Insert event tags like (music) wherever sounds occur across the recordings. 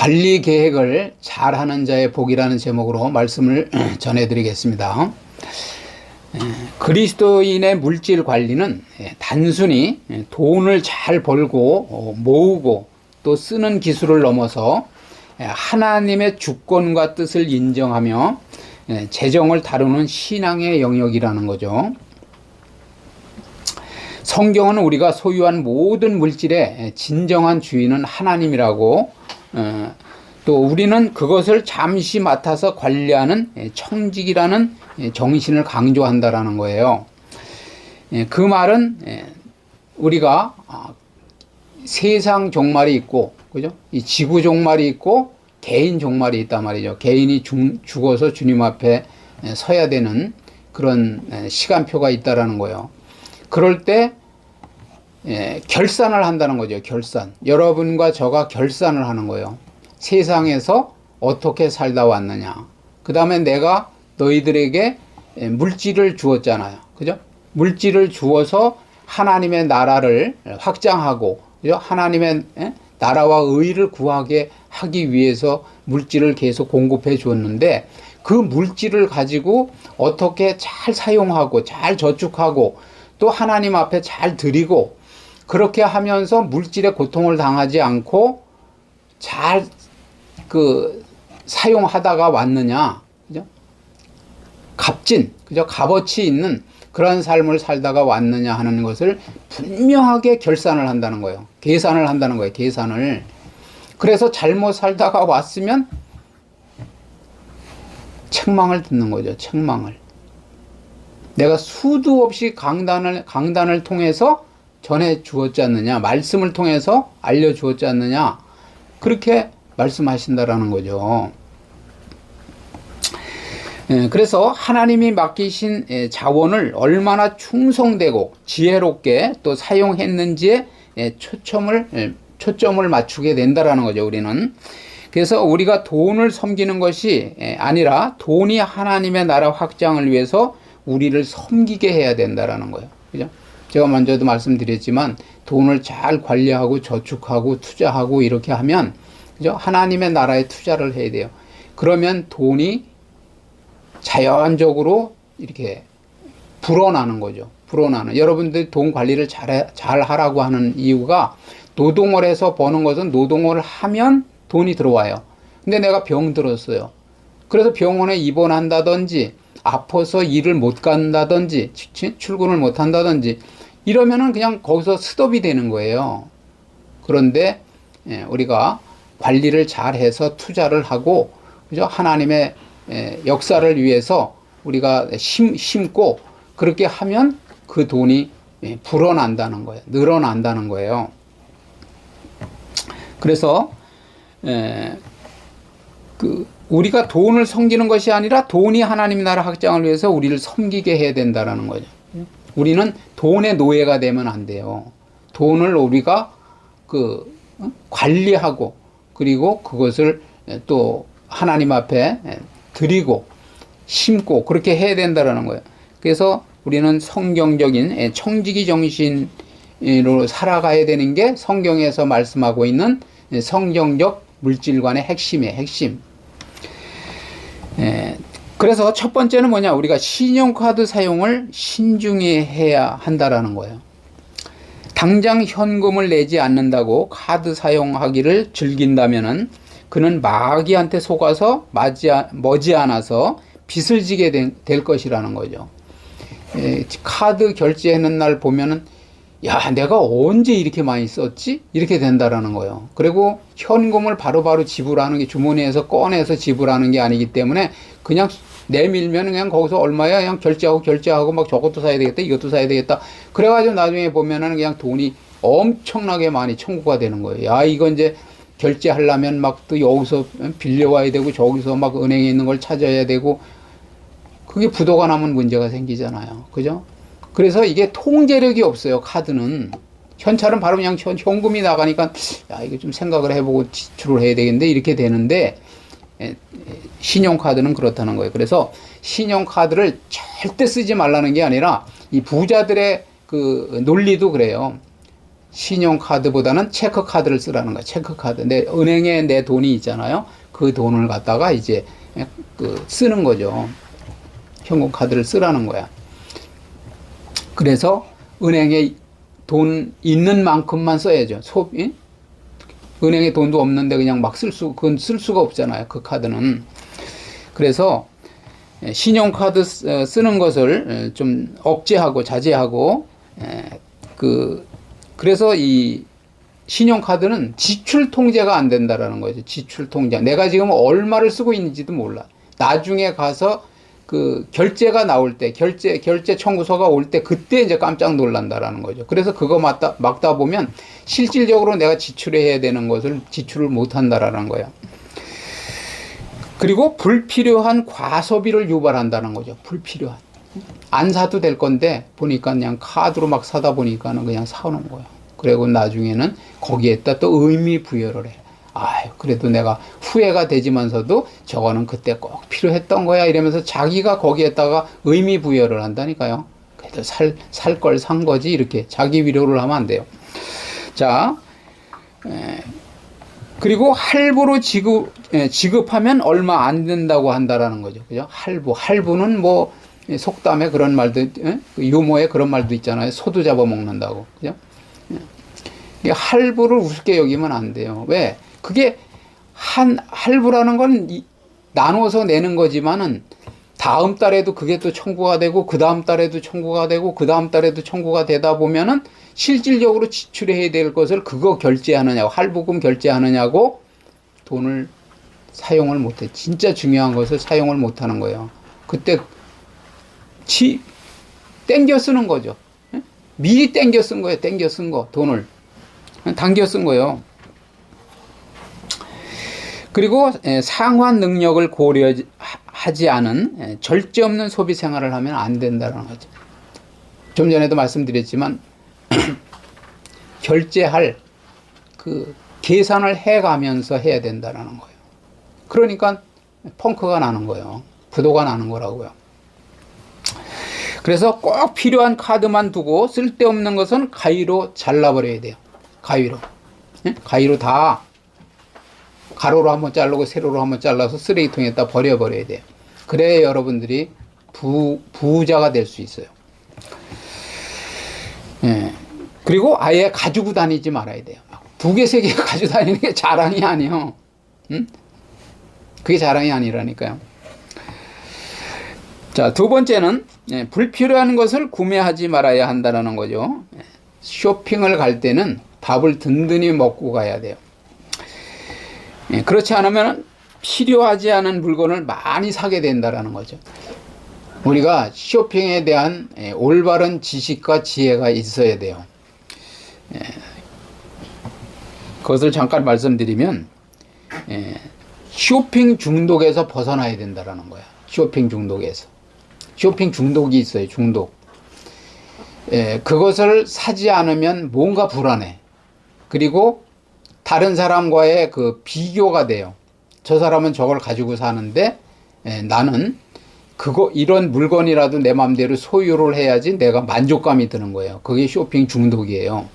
관리 계획을 잘 하는 자의 복이라는 제목으로 말씀을 (clears throat) 전해드리겠습니다. 에, 그리스도인의 물질 관리는 예, 단순히 예, 돈을 잘 벌고 어, 모으고 또 쓰는 기술을 넘어서 예, 하나님의 주권과 뜻을 인정하며 예, 재정을 다루는 신앙의 영역이라는 거죠. 성경은 우리가 소유한 모든 물질의 진정한 주인은 하나님이라고 어, 또 우리는 그것을 잠시 맡아서 관리하는 청직이라는 정신을 강조한다라는 거예요. 예, 그 말은 예, 우리가 아, 세상 종말이 있고 그죠? 이 지구 종말이 있고 개인 종말이 있단 말이죠. 개인이 죽, 죽어서 주님 앞에 예, 서야 되는 그런 시간표가 있다라는 거예요. 그럴 때 예, 결산을 한다는 거죠. 결산. 여러분과 저가 결산을 하는 거예요. 세상에서 어떻게 살다 왔느냐. 그 다음에 내가 너희들에게 예, 물질을 주었잖아요. 그죠? 물질을 주어서 하나님의 나라를 확장하고, 그죠? 하나님의 예? 나라와 의를 구하게 하기 위해서 물질을 계속 공급해 줬는데 그 물질을 가지고 어떻게 잘 사용하고 잘 저축하고 또 하나님 앞에 잘 드리고 그렇게 하면서 물질의 고통을 당하지 않고 잘 그 사용하다가 왔느냐, 그죠? 값진, 그죠? 값어치 있는 그런 삶을 살다가 왔느냐 하는 것을 분명하게 결산을 한다는 거예요. 계산을 한다는 거예요. 계산을. 그래서 잘못 살다가 왔으면 책망을 듣는 거죠. 책망을. 내가 수도 없이 강단을 강단을 통해서 전해 주었지 않느냐, 말씀을 통해서 알려 주었지 않느냐, 그렇게 말씀하신다라는 거죠. 예, 그래서 하나님이 맡기신 예, 자원을 얼마나 충성되고 지혜롭게 또 사용했는지에 예, 초점을 초점을 맞추게 된다라는 거죠. 우리는 그래서 우리가 돈을 섬기는 것이 아니라 돈이 하나님의 나라 확장을 위해서 우리를 섬기게 해야 된다라는 거예요. 그죠? 제가 먼저도 말씀드렸지만 돈을 잘 관리하고 저축하고 투자하고 이렇게 하면 그죠? 하나님의 나라에 투자를 해야 돼요. 그러면 돈이 자연적으로 이렇게 불어나는 거죠. 불어나는. 여러분들 돈 관리를 잘, 잘 하라고 하는 이유가 노동을 해서 버는 것은 노동을 하면 돈이 들어와요. 근데 내가 병 들었어요. 그래서 병원에 입원한다든지 아파서 일을 못 간다든지 출근을 못 한다든지 이러면은 그냥 거기서 스톱이 되는 거예요. 그런데 예, 우리가 관리를 잘 해서 투자를 하고 그죠? 하나님의 예, 역사를 위해서 우리가 심, 심고 그렇게 하면 그 돈이 예, 불어난다는 거예요. 늘어난다는 거예요. 그래서 그 우리가 돈을 섬기는 것이 아니라 돈이 하나님 나라 확장을 위해서 우리를 섬기게 해야 된다라는 거죠. 우리는 돈의 노예가 되면 안 돼요. 돈을 우리가 그 어? 관리하고 그리고 그것을 또 하나님 앞에 드리고 심고 그렇게 해야 된다라는 거예요. 그래서 우리는 성경적인 청지기 정신으로 살아가야 되는 게 성경에서 말씀하고 있는 성경적 물질관의 핵심이에요. 핵심. 그래서 첫 번째는 뭐냐? 우리가 신용카드 사용을 신중히 해야 한다라는 거예요. 당장 현금을 내지 않는다고 카드 사용하기를 즐긴다면은 그는 마귀한테 속아서 머지않아서 빚을 지게 될 것이라는 거죠. 에, 카드 결제하는 날 보면은 야, 내가 언제 이렇게 많이 썼지? 이렇게 된다라는 거예요. 그리고 현금을 바로바로 바로 지불하는 게 주머니에서 꺼내서 지불하는 게 아니기 때문에 그냥 내밀면 그냥 거기서 얼마야 그냥 결제하고 결제하고 막 저것도 사야 되겠다 이것도 사야 되겠다 그래가지고 나중에 보면은 그냥 돈이 엄청나게 많이 청구가 되는 거예요. 야 이거 이제 결제하려면 막 또 여기서 빌려와야 되고 저기서 막 은행에 있는 걸 찾아야 되고 그게 부도가 나면 문제가 생기잖아요. 그죠? 그래서 이게 통제력이 없어요. 카드는 현찰은 바로 그냥 현금이 나가니까 야 이거 좀 생각을 해보고 지출을 해야 되겠는데 이렇게 되는데 신용카드는 그렇다는 거예요. 그래서 신용카드를 절대 쓰지 말라는 게 아니라 이 부자들의 그 논리도 그래요. 신용카드보다는 체크카드를 쓰라는 거야. 체크카드. 내 은행에 내 돈이 있잖아요. 그 돈을 갖다가 이제 그 쓰는 거죠. 현금카드를 쓰라는 거야. 그래서 은행에 돈 있는 만큼만 써야죠. 소비. 은행에 돈도 없는데 그냥 막 쓸 수, 그건 쓸 수가 없잖아요. 그 카드는. 그래서 신용카드 쓰- 어, 쓰는 것을 좀 억제하고 자제하고 에, 그 그래서 이 신용카드는 지출 통제가 안 된다라는 거죠. 지출 통제. 내가 지금 얼마를 쓰고 있는지도 몰라. 나중에 가서 그 결제가 나올 때, 결제 결제 청구서가 올 때 그때 이제 깜짝 놀란다라는 거죠. 그래서 그거 막다 막다 보면 실질적으로 내가 지출해야 되는 것을 지출을 못 한다라는 거야. 그리고 불필요한 과소비를 유발한다는 거죠. 불필요한. 안 사도 될 건데 보니까 그냥 카드로 막 사다 보니까는 그냥 사오는 거예요. 그리고 나중에는 거기에다 또 의미 부여를 해. 아유, 그래도 내가 후회가 되지만서도 저거는 그때 꼭 필요했던 거야 이러면서 자기가 거기에다가 의미 부여를 한다니까요. 그래도 살, 살 걸 산 거지 이렇게 자기 위로를 하면 안 돼요. 자, 에, 그리고 할부로 지급, 예, 지급하면 얼마 안 된다고 한다라는 거죠. 그죠? 할부. 할부는 뭐, 예, 속담에 그런 말도, 예? 그 유머에 그런 말도 있잖아요. 소도 잡아먹는다고. 그죠? 할부를 우습게 여기면 안 돼요. 왜? 그게 한, 할부라는 건 이- 나눠서 내는 거지만은 다음 달에도 그게 또 청구가 되고 그 다음 달에도 청구가 되고 그 다음 달에도 청구가 되다 보면은 실질적으로 지출해야 될 것을 그거 결제하느냐고 할부금 결제하느냐고 돈을 사용을 못해 진짜 중요한 것을 사용을 못하는 거예요. 그때 치 땡겨 쓰는 거죠. 예? 미리 땡겨 쓴 거예요. 땡겨 쓴 거 돈을 당겨 쓴 거예요. 그리고 에, 상환 능력을 고려하지 않은 에, 절제 없는 소비 생활을 하면 안 된다는 거죠. 좀 전에도 말씀드렸지만 (clears throat) 결제할 그 계산을 해가면서 해야 된다는 거예요. 그러니까 펑크가 나는 거예요. 부도가 나는 거라고요. 그래서 꼭 필요한 카드만 두고 쓸데없는 것은 가위로 잘라버려야 돼요. 가위로. 예? 가위로 다 가로로 한번 자르고 세로로 한번 잘라서 쓰레기통에다 버려버려야 돼요. 그래야 여러분들이 부, 부자가 될 수 있어요. 예. 그리고 아예 가지고 다니지 말아야 돼요. 두 개, 세 개 가지고 다니는 게 자랑이 아니에요. 응? 그게 자랑이 아니라니까요. 자, 두 번째는 예, 불필요한 것을 구매하지 말아야 한다는 거죠. 예, 쇼핑을 갈 때는 밥을 든든히 먹고 가야 돼요. 예, 그렇지 않으면 필요하지 않은 물건을 많이 사게 된다라는 거죠. 우리가 쇼핑에 대한 예, 올바른 지식과 지혜가 있어야 돼요. 예, 그것을 잠깐 말씀드리면 예, 쇼핑 중독에서 벗어나야 된다라는 거야. 쇼핑 중독에서. 쇼핑 중독이 있어요. 중독. 예, 그것을 사지 않으면 뭔가 불안해. 그리고 다른 사람과의 그 비교가 돼요. 저 사람은 저걸 가지고 사는데 예, 나는 그거 이런 물건이라도 내 마음대로 소유를 해야지 내가 만족감이 드는 거예요. 그게 쇼핑 중독이에요.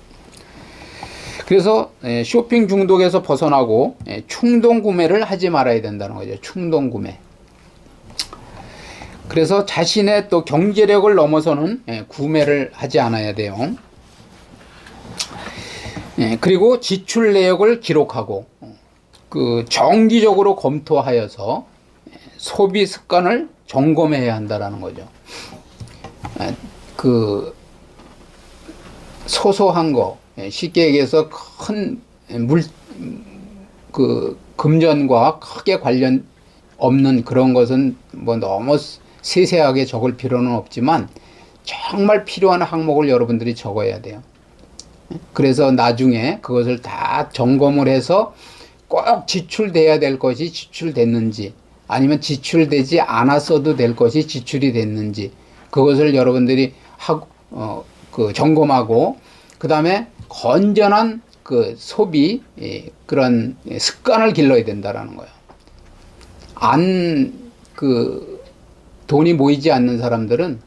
그래서 예, 쇼핑 중독에서 벗어나고 예, 충동 구매를 하지 말아야 된다는 거죠. 충동 구매. 그래서 자신의 또 경제력을 넘어서는 예, 구매를 하지 않아야 돼요. 예, 그리고 지출 내역을 기록하고 어, 그 정기적으로 검토하여서 예, 소비 습관을 점검해야 한다라는 거죠. 예, 그 소소한 거 예, 쉽게 얘기해서 큰 물 그 금전과 크게 관련 없는 그런 것은 뭐 너무 세세하게 적을 필요는 없지만 정말 필요한 항목을 여러분들이 적어야 돼요. 그래서 나중에 그것을 다 점검을 해서 꼭 지출돼야 될 것이 지출됐는지 아니면 지출되지 않았어도 될 것이 지출이 됐는지 그것을 여러분들이 하고 어, 그 점검하고 그 다음에 건전한 그 소비 예, 그런 습관을 길러야 된다라는 거예요. 안 그 돈이 모이지 않는 사람들은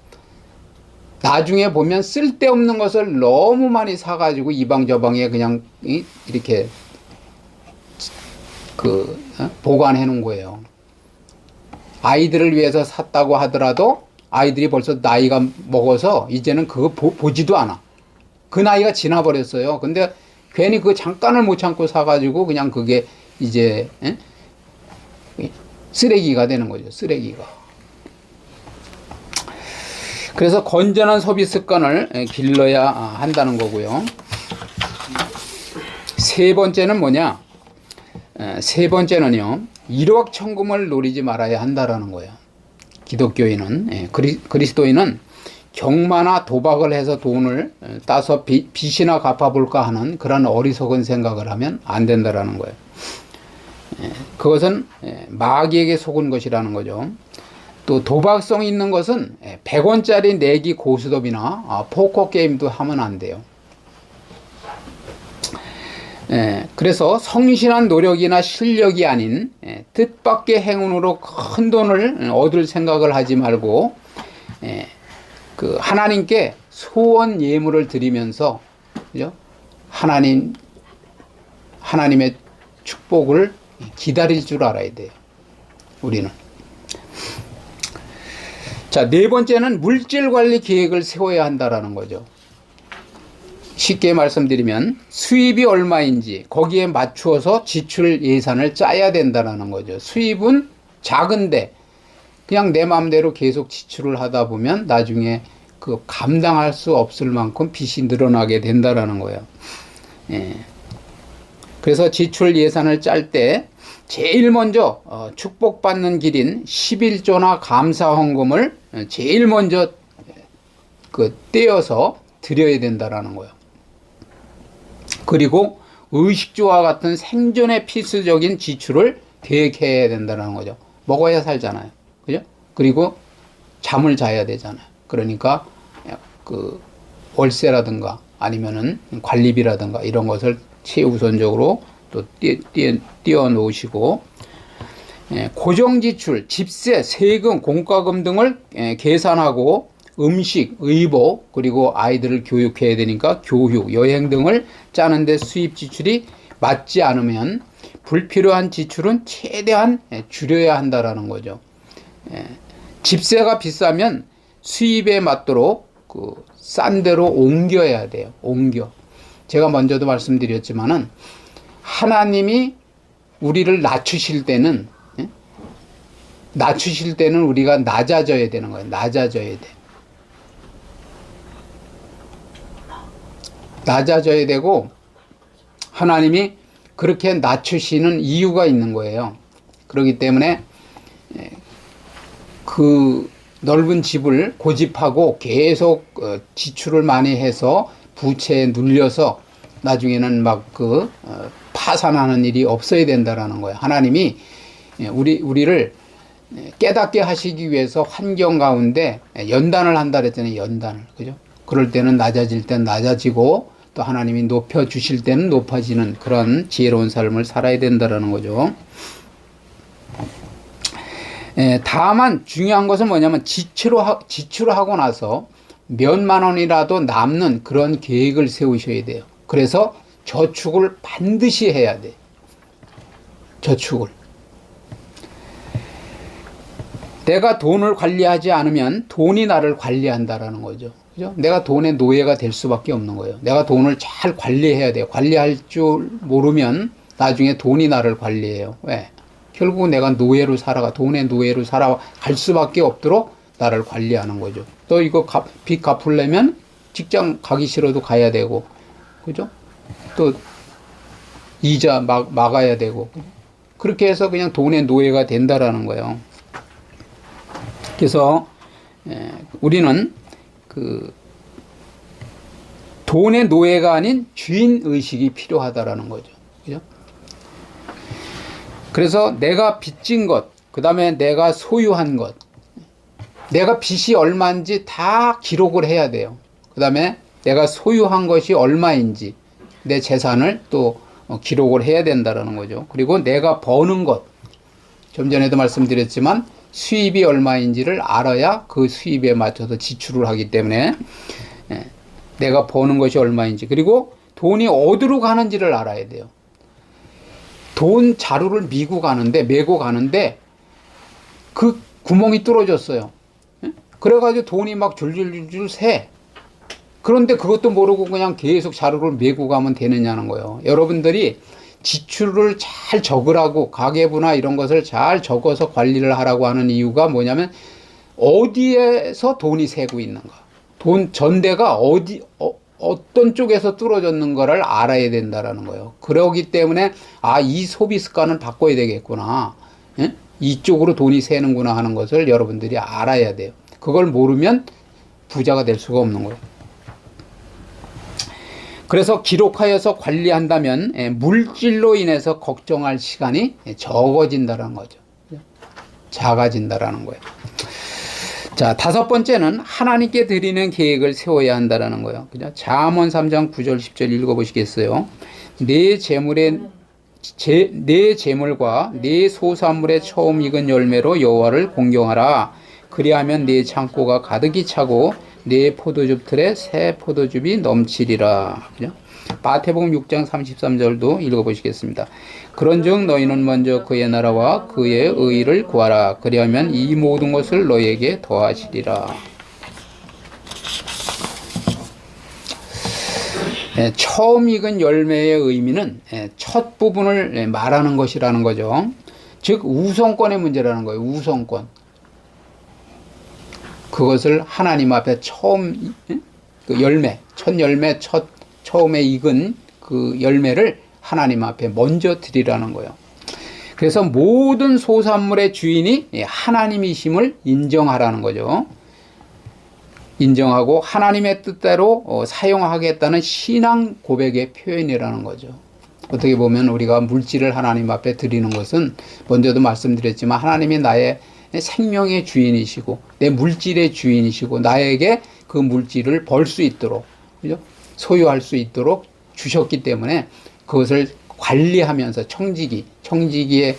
나중에 보면 쓸데없는 것을 너무 많이 사가지고 이방 저방에 그냥 이- 이렇게 그 어? 보관해 놓은 거예요. 아이들을 위해서 샀다고 하더라도 아이들이 벌써 나이가 먹어서 이제는 그거 보, 보지도 않아. 그 나이가 지나버렸어요. 근데 괜히 그 잠깐을 못 참고 사가지고 그냥 그게 이제 에? 쓰레기가 되는 거죠. 쓰레기가. 그래서 건전한 소비 습관을 에, 길러야 아, 한다는 거고요. 세 번째는 뭐냐? 에, 세 번째는요. 일확천금을 노리지 말아야 한다라는 거예요. 기독교인은 예, 그리, 그리스도인은 경마나 도박을 해서 돈을 에, 따서 빚, 빚이나 갚아볼까 하는 그런 어리석은 생각을 하면 안 된다라는 거예요. 예, 그것은 예, 마귀에게 속은 것이라는 거죠. 또 도박성 있는 것은 100원짜리 내기 고스톱이나 아, 포커 게임도 하면 안 돼요. 예, 그래서 성실한 노력이나 실력이 아닌 예, 뜻밖의 행운으로 큰 돈을 얻을 생각을 하지 말고 예, 그 하나님께 소원 예물을 드리면서 그죠? 하나님 하나님의 축복을 기다릴 줄 알아야 돼요. 우리는. 자, 네 번째는 물질 관리 계획을 세워야 한다라는 거죠. 쉽게 말씀드리면 수입이 얼마인지 거기에 맞추어서 지출 예산을 짜야 된다라는 거죠. 수입은 작은데 그냥 내 마음대로 계속 지출을 하다 보면 나중에 그 감당할 수 없을 만큼 빚이 늘어나게 된다라는 거예요. 예. 그래서 지출 예산을 짤 때 제일 먼저 어, 축복받는 길인 11조나 감사 헌금을 제일 먼저 그 떼어서 드려야 된다라는 거예요. 그리고 의식주와 같은 생존에 필수적인 지출을 계획해야 된다는 거죠. 먹어야 살잖아요. 그죠? 그리고 잠을 자야 되잖아요. 그러니까 그 월세라든가 아니면은 관리비라든가 이런 것을 최우선적으로 또 띄, 띄, 띄워 놓으시고 예, 고정 지출, 집세, 세금, 공과금 등을 예, 계산하고 음식, 의복, 그리고 아이들을 교육해야 되니까 교육, 여행 등을 짜는데 수입 지출이 맞지 않으면 불필요한 지출은 최대한 예, 줄여야 한다라는 거죠. 예, 집세가 비싸면 수입에 맞도록 그 싼 데로 옮겨야 돼요. 옮겨. 제가 먼저도 말씀드렸지만은 하나님이 우리를 낮추실 때는 예? 낮추실 때는 우리가 낮아져야 되는 거예요. 낮아져야 돼. 낮아져야 되고 하나님이 그렇게 낮추시는 이유가 있는 거예요. 그렇기 때문에 예, 그 넓은 집을 고집하고 계속 어, 지출을 많이 해서 부채에 눌려서 나중에는 막 그 파산하는 일이 없어야 된다라는 거예요. 하나님이 예, 우리 우리를 예, 깨닫게 하시기 위해서 환경 가운데 연단을 한다 그랬잖아요. 연단을. 그죠? 그럴 때는 낮아질 땐 낮아지고 또 하나님이 높여 주실 때는 높아지는 그런 지혜로운 삶을 살아야 된다라는 거죠. 예, 다만 중요한 것은 뭐냐면 지출을, 하, 지출을 하고 나서 몇만 원이라도 남는 그런 계획을 세우셔야 돼요. 그래서 저축을 반드시 해야 돼. 저축을. 내가 돈을 관리하지 않으면 돈이 나를 관리한다라는 거죠. 그죠? 내가 돈의 노예가 될 수밖에 없는 거예요. 내가 돈을 잘 관리해야 돼요. 관리할 줄 모르면 나중에 돈이 나를 관리해요. 왜? 결국 내가 노예로 살아가, 돈의 노예로 살아갈 수밖에 없도록 나를 관리하는 거죠. 또 이거 갚, 빚 갚으려면 직장 가기 싫어도 가야 되고, 그죠? 또 이자 막, 막아야 되고. 그렇게 해서 그냥 돈의 노예가 된다라는 거예요. 그래서 에, 우리는 그 돈의 노예가 아닌 주인 의식이 필요하다라는 거죠. 그죠? 그래서 내가 빚진 것, 그 다음에 내가 소유한 것, 내가 빚이 얼마인지 다 기록을 해야 돼요. 그 다음에 내가 소유한 것이 얼마인지 내 재산을 또 어, 기록을 해야 된다라는 거죠. 그리고 내가 버는 것, 좀 전에도 말씀드렸지만 수입이 얼마인지를 알아야 그 수입에 맞춰서 지출을 하기 때문에 예, 내가 버는 것이 얼마인지 그리고 돈이 어디로 가는지를 알아야 돼요. 돈 자루를 미고 가는데 메고 가는데 그 구멍이 뚫어졌어요. 예? 그래가지고 돈이 막 줄줄줄 새. 그런데 그것도 모르고 그냥 계속 자루를 메고 가면 되느냐는 거예요. 여러분들이 지출을 잘 적으라고 가계부나 이런 것을 잘 적어서 관리를 하라고 하는 이유가 뭐냐면 어디에서 돈이 새고 있는가. 돈 전대가 어디 어, 어떤 쪽에서 뚫어졌는 거를 알아야 된다라는 거예요. 그러기 때문에 아 이 소비 습관을 바꿔야 되겠구나. 예? 이쪽으로 돈이 새는구나 하는 것을 여러분들이 알아야 돼요. 그걸 모르면 부자가 될 수가 없는 거예요. 그래서 기록하여서 관리한다면 예, 물질로 인해서 걱정할 시간이 예, 적어진다는 거죠. 작아진다라는 거예요. 자, 다섯 번째는 하나님께 드리는 계획을 세워야 한다라는 거예요. 그죠? 잠언 3장 9절 10절 읽어 보시겠어요? 내 재물의 제, 내 재물과 내 소산물의 처음 익은 열매로 여호와를 공경하라. 그리하면 내 창고가 가득히 차고 내 포도즙 틀에 새 포도즙이 넘치리라. 그죠? 마태복음 6장 33절도 읽어보시겠습니다. 그런즉 너희는 먼저 그의 나라와 그의 의를 구하라. 그리하면 이 모든 것을 너희에게 더하시리라. 예, 처음 익은 열매의 의미는 예, 첫 부분을 예, 말하는 것이라는 거죠. 즉 우선권의 문제라는 거예요. 우선권. 그것을 하나님 앞에 처음 예? 그 열매, 첫 열매, 첫 처음에 익은 그 열매를 하나님 앞에 먼저 드리라는 거예요. 그래서 모든 소산물의 주인이 예, 하나님이심을 인정하라는 거죠. 인정하고 하나님의 뜻대로 어, 사용하겠다는 신앙 고백의 표현이라는 거죠. 어떻게 보면 우리가 물질을 하나님 앞에 드리는 것은 먼저도 말씀드렸지만 하나님이 나의 생명의 주인이시고 내 물질의 주인이시고 나에게 그 물질을 벌 수 있도록 그죠? 소유할 수 있도록 주셨기 때문에 그것을 관리하면서 청지기 청지기의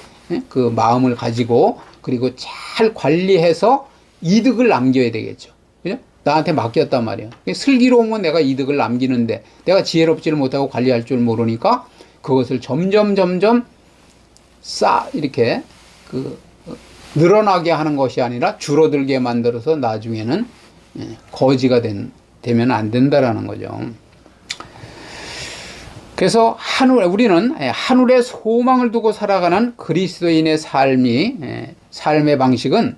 그 마음을 가지고 그리고 잘 관리해서 이득을 남겨야 되겠죠. 그죠? 나한테 맡겼단 말이에요. 슬기로우면 내가 이득을 남기는데 내가 지혜롭지를 못하고 관리할 줄 모르니까 그것을 점점 점점 쌓 이렇게 그 늘어나게 하는 것이 아니라 줄어들게 만들어서 나중에는 예, 거지가 된, 되면 안 된다라는 거죠. 그래서 하늘 우리는 예, 하늘에 소망을 두고 살아가는 그리스도인의 삶이 예, 삶의 방식은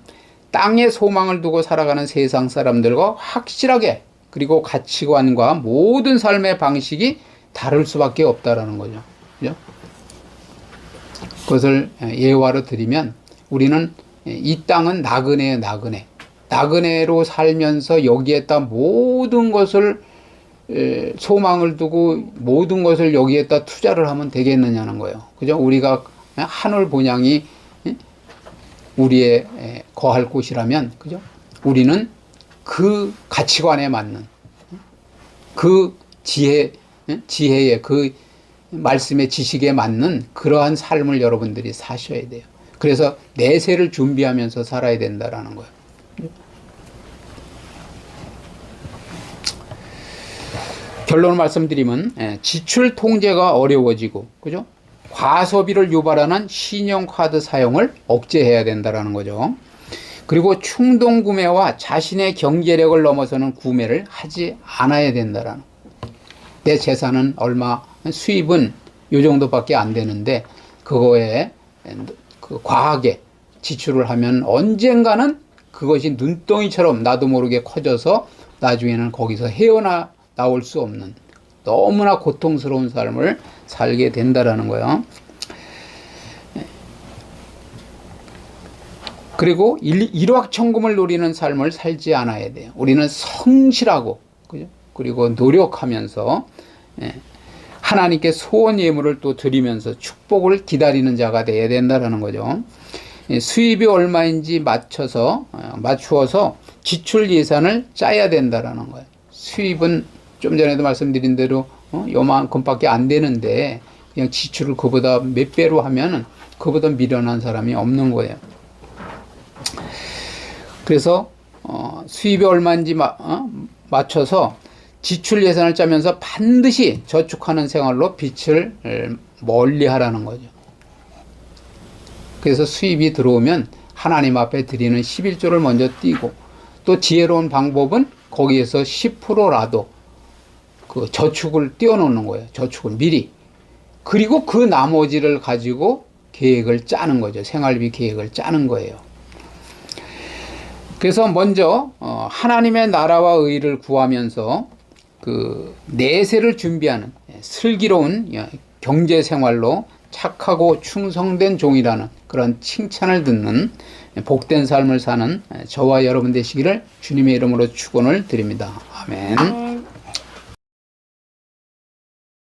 땅에 소망을 두고 살아가는 세상 사람들과 확실하게 그리고 가치관과 모든 삶의 방식이 다를 수밖에 없다라는 거죠. 그죠? 그것을 예화로 드리면 우리는 이 땅은 나그네예요, 나그네. 나그네로 살면서 여기에다 모든 것을 소망을 두고 모든 것을 여기에다 투자를 하면 되겠느냐는 거예요. 그죠? 우리가 하늘 본향이 우리의 거할 곳이라면, 그죠? 우리는 그 가치관에 맞는 그 지혜, 지혜의 그 말씀의 지식에 맞는 그러한 삶을 여러분들이 사셔야 돼요. 그래서 내세를 준비하면서 살아야 된다라는 거예요. 결론을 말씀드리면 예, 지출 통제가 어려워지고 그죠? 과소비를 유발하는 신용카드 사용을 억제해야 된다라는 거죠. 그리고 충동 구매와 자신의 경제력을 넘어서는 구매를 하지 않아야 된다라는 내 재산은 얼마 수입은 요 정도밖에 안 되는데 그거에 그 과하게 지출을 하면 언젠가는 그것이 눈덩이처럼 나도 모르게 커져서 나중에는 거기서 헤어나 나올 수 없는 너무나 고통스러운 삶을 살게 된다라는 거예요. 그리고 일확천금을 노리는 삶을 살지 않아야 돼요. 우리는 성실하고 그죠? 그리고 노력하면서 예, 하나님께 소원 예물을 또 드리면서 축복을 기다리는 자가 되어야 된다라는 거죠. 예, 수입이 얼마인지 맞춰서 어, 맞추어서 지출 예산을 짜야 된다라는 거예요. 수입은 좀 전에도 말씀드린 대로 어, 요만큼밖에 안 되는데 그냥 지출을 그보다 몇 배로 하면은 그보다 미련한 사람이 없는 거예요. 그래서 어, 수입이 얼마인지 마- 어? 맞춰서 지출 예산을 짜면서 반드시 저축하는 생활로 에, 멀리 하라는 거죠. 그래서 수입이 들어오면 하나님 앞에 드리는 11조를 먼저 띄고 또 지혜로운 방법은 거기에서 10%라도 그 저축을 띄워놓는 거예요. 저축을 미리. 그리고 그 나머지를 가지고 계획을 짜는 거죠. 생활비 계획을 짜는 거예요. 그래서 먼저 어, 하나님의 나라와 의를 구하면서 그 내세를 준비하는 슬기로운 경제 생활로 착하고 충성된 종이라는 그런 칭찬을 듣는 복된 삶을 사는 저와 여러분 되시기를 주님의 이름으로 축원을 드립니다. 아멘.